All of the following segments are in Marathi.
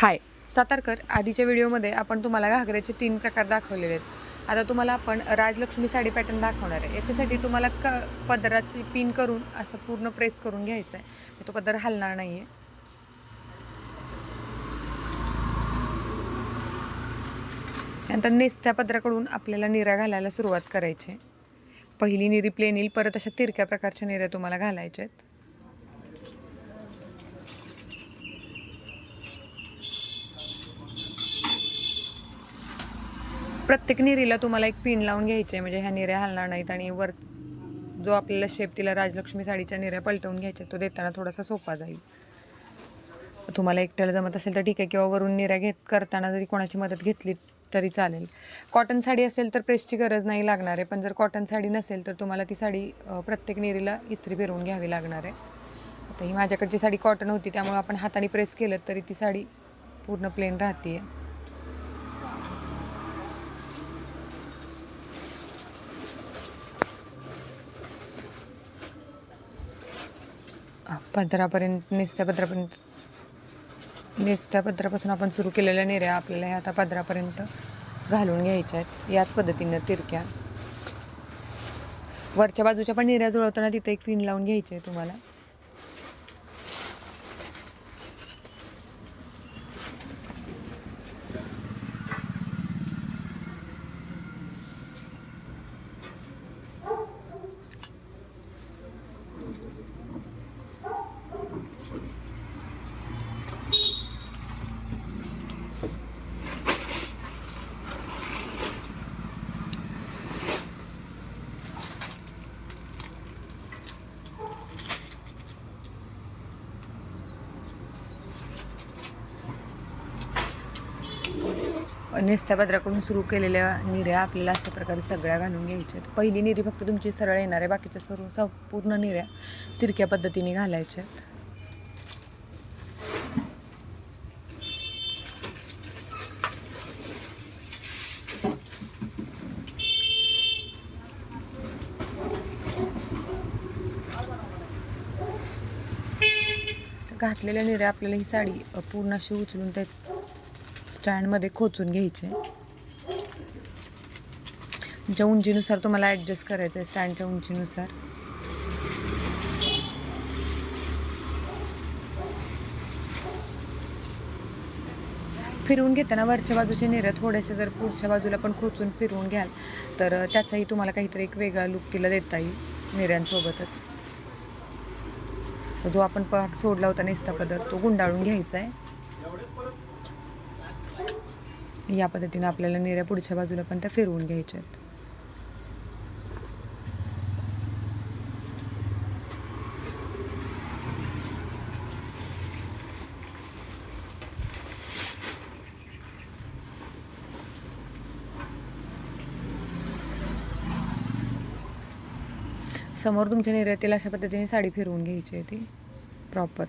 हाय. सातारकर आधीच्या व्हिडिओमध्ये आपण तुम्हाला घागऱ्याचे तीन प्रकार दाखवलेले आहेत. आता तुम्हाला आपण राजलक्ष्मी साडी पॅटर्न दाखवणार आहे. याच्यासाठी तुम्हाला क पदराची पिन करून असं पूर्ण प्रेस करून घ्यायचं आहे. तो पदर हलणार नाही आहे नंतर नेसत्या पदराकडून आपल्याला निऱ्या घालायला सुरुवात करायची आहे. पहिली निरी प्लेन येईल परत अशा तिरक्या प्रकारच्या निऱ्या तुम्हाला घालायच्या आहेत. प्रत्येक निरीला तुम्हाला एक पिन लावून घ्यायची आहे. म्हणजे ह्या निऱ्या हलणार नाहीत आणि वर जो आपल्याला शेप तिला राजलक्ष्मी साडीच्या निऱ्या पलटवून घ्यायच्या तो देताना थोडासा सोपा जाईल. तुम्हाला एकट्याला जमत असेल तर ठीक आहे किंवा वरून निऱ्या घेत करताना जरी कोणाची मदत घेतली तरी चालेल. कॉटन साडी असेल तर प्रेसची गरज नाही लागणार आहे पण जर कॉटन साडी नसेल तर तुम्हाला ती साडी प्रत्येक निरीला इस्त्री फिरवून घ्यावी लागणार आहे. आता ही माझ्याकडची साडी कॉटन होती त्यामुळे आपण हाताने प्रेस केलं तरी ती साडी पूर्ण प्लेन राहते आहे पदरापर्यंत नेसत्या पदरापर्यंत नेसत्या पदरापासून आपण सुरू केलेल्या निर्या आपल्याला ह्या आता पदरापर्यंत घालून घ्यायच्या आहेत. याच पद्धतीनं तिरक्या. वरच्या बाजूच्या पण निर्या जुळवताना तिथे एक फिन लावून घ्यायची आहे तुम्हाला. नेस्त्यापत्राकडून सुरू केलेल्या निर्या आपल्याला अशा प्रकारे सगळ्या घालून घ्यायच्या आहेत. पहिली निरी फक्त तुमची सरळ येणार आहे बाकीच्या सर्व संपूर्ण निर्या तिरक्या पद्धतीने घालायच्या आहेत. तर घातलेल्या निर्या आपल्याला ही साडी पूर्ण अशी उचलून त्या स्टँडमध्ये खोचून घ्यायचे. तुमच्या उंचीनुसार तुम्हाला ॲडजस्ट करायचं आहे स्टँडच्या उंचीनुसार. फिरवून घेताना वरच्या बाजूचे निर्या थोड्याशा जर पुढच्या बाजूला पण खोचून फिरवून घ्याल तर त्याचाही तुम्हाला काहीतरी एक वेगळा लुक तिला देता येईल निर्यांसोबतच जो आपण पाक सोडला होता नेस्ता पदर तो गुंडाळून घ्यायचा आहे या पद्धतीने आपल्याला निर्या पुढच्या बाजूला पण त्या फिरवून घ्यायच्या आहेत. समोर तुमच्या निर्यातील अशा पद्धतीने साडी फिरवून घ्यायची आहे ती. प्रॉपर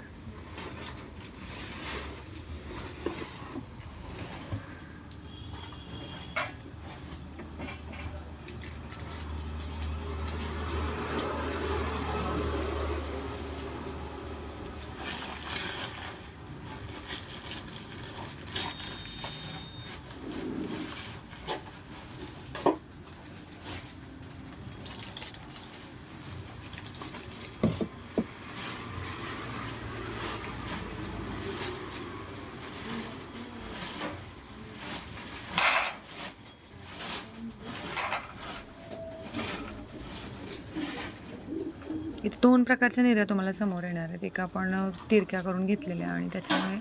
इथे दोन प्रकारच्या निर्या तुम्हाला समोर येणार आहेत. एका आपण तिरक्या करून घेतलेल्या आणि त्याच्यामुळे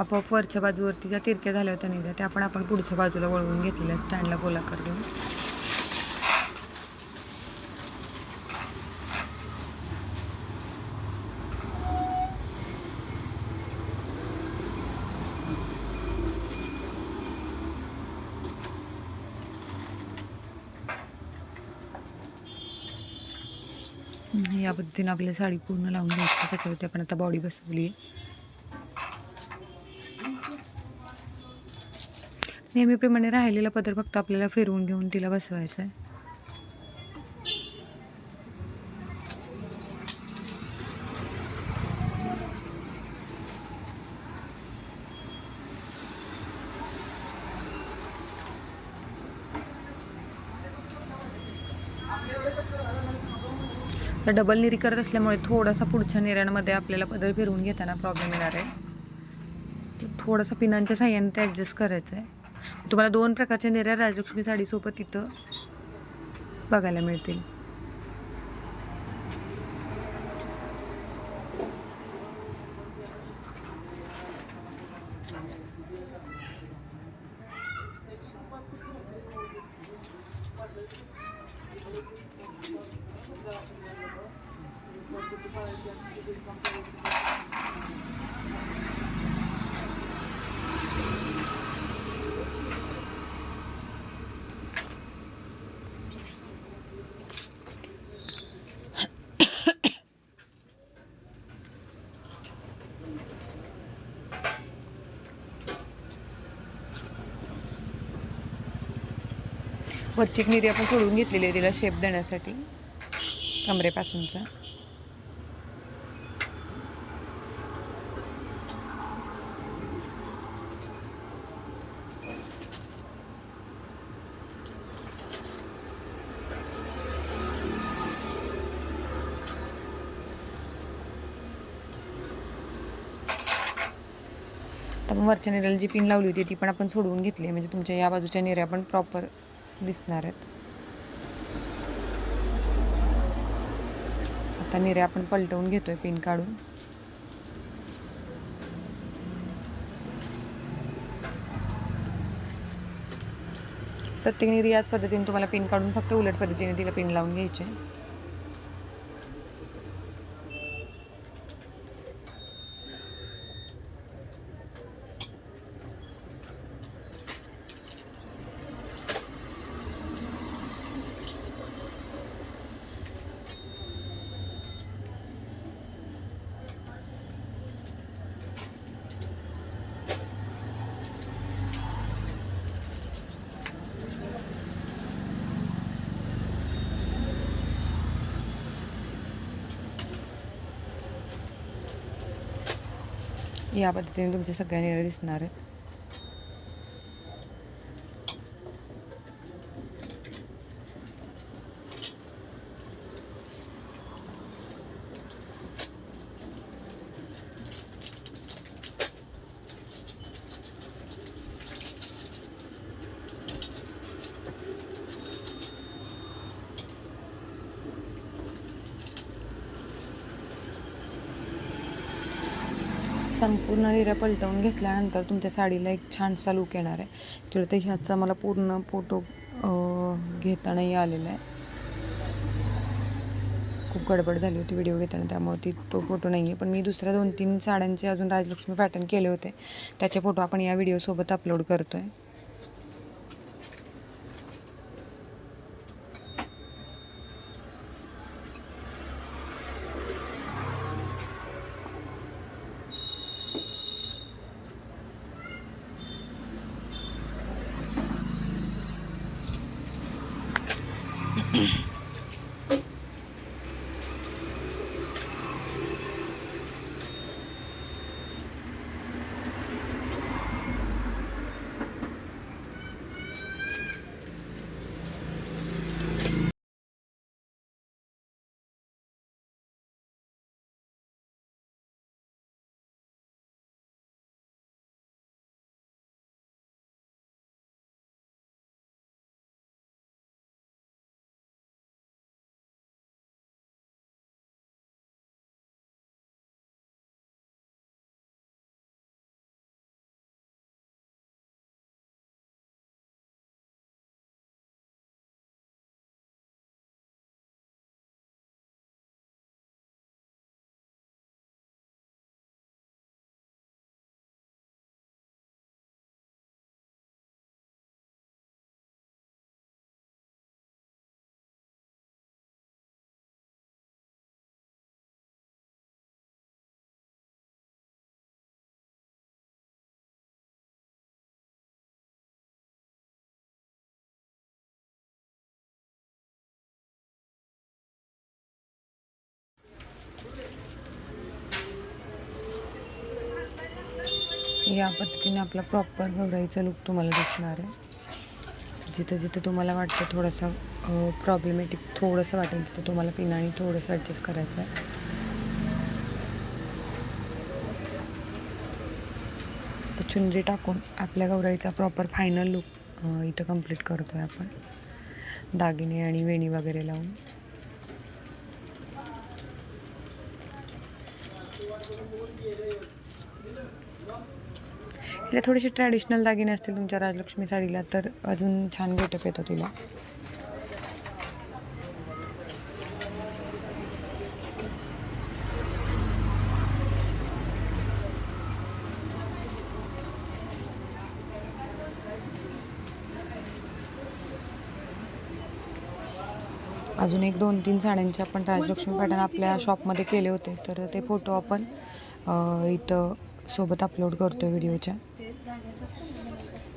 आपोआप वरच्या बाजूवरती ज्या तिरक्या झाल्या होत्या निर्या त्या आपण आपण पुढच्या बाजूला वळवून घेतलेल्या स्टँडला गोलाकार देऊन या पद्धतीने आपल्याला साडी पूर्ण लावून घ्यायची त्याच्यावरती आपण आता बॉडी बसवली आहे. नेहमीप्रमाणे राहिलेला पदर फक्त आपल्याला फिरवून घेऊन तिला बसवायचा आहे. आता डबल निरी करत असल्यामुळे थोडासा पुढच्या निऱ्यांमध्ये आपल्याला पदर फिरवून घेताना प्रॉब्लेम येणार आहे. थोडासा थोडंसं पिनांच्या साह्याने ते ॲडजस्ट करायचं आहे. तुम्हाला दोन प्रकारच्या निऱ्या राजलक्ष्मी साडीसोबत इथं बघायला मिळतील. वरची एक निरी आपण सोडून घेतलेली आहे तिला शेप देण्यासाठी. कमरेपासूनचा. आता आपण वरच्या निऱ्याला जी पिन लावली होती ती पण आपण सोडवून घेतली आहे. म्हणजे तुमच्या या बाजूच्या निऱ्या पण प्रॉपर दिसणार आहेत. आता निऱ्या आपण पलटवून घेतोय पिन काढून. प्रत्येक निरी याच पद्धतीने तुम्हाला पिन काढून फक्त उलट पद्धतीने तिला पिन लावून घ्यायचे. या पद्धतीने तुमच्या सगळ्या निऱ्या दिसणार आहेत संपूर्ण निऱ्या पलटवून घेतल्यानंतर तुमच्या साडीला एक छानसा लुक येणार आहे. तर ते ह्याचा मला पूर्ण फोटो घेतानाही आलेला आहे. खूप गडबड झाली होती व्हिडिओ घेताना त्यामुळे ती तो फोटो नाही आहे पण मी दुसऱ्या दोन तीन साड्यांचे अजून राजलक्ष्मी पॅटर्न केले होते. त्याचे फोटो आपण या व्हिडिओसोबत अपलोड करतो आहे Mm-hmm. या पद्धतीने आपला प्रॉपर गौराईचा लुक तुम्हाला दिसणार आहे. जिथं जिथं तुम्हाला वाटतं थोडंसं प्रॉब्लेमॅटिक थोडंसं वाटेल तिथं तुम्हाला पिनाणी थोडंसं ॲडजस्ट करायचं आहे. तर चुनरी टाकून आपल्या गौराईचा प्रॉपर फायनल लुक इथं कंप्लीट करतो आहे आपण. दागिने आणि वेणी वगैरे लावून. तिला थोडेसे ट्रॅडिशनल दागिने असतील तुमच्या राजलक्ष्मी साडीला तर अजून छान गेटअप येतो तिला. अजून एक दोन तीन साड्यांचे आपण राजलक्ष्मी पॅटर्न आपल्या शॉपमध्ये केले होते तर ते फोटो आपण इथं सोबत अपलोड करतो व्हिडिओच्या 시장에서 샀는데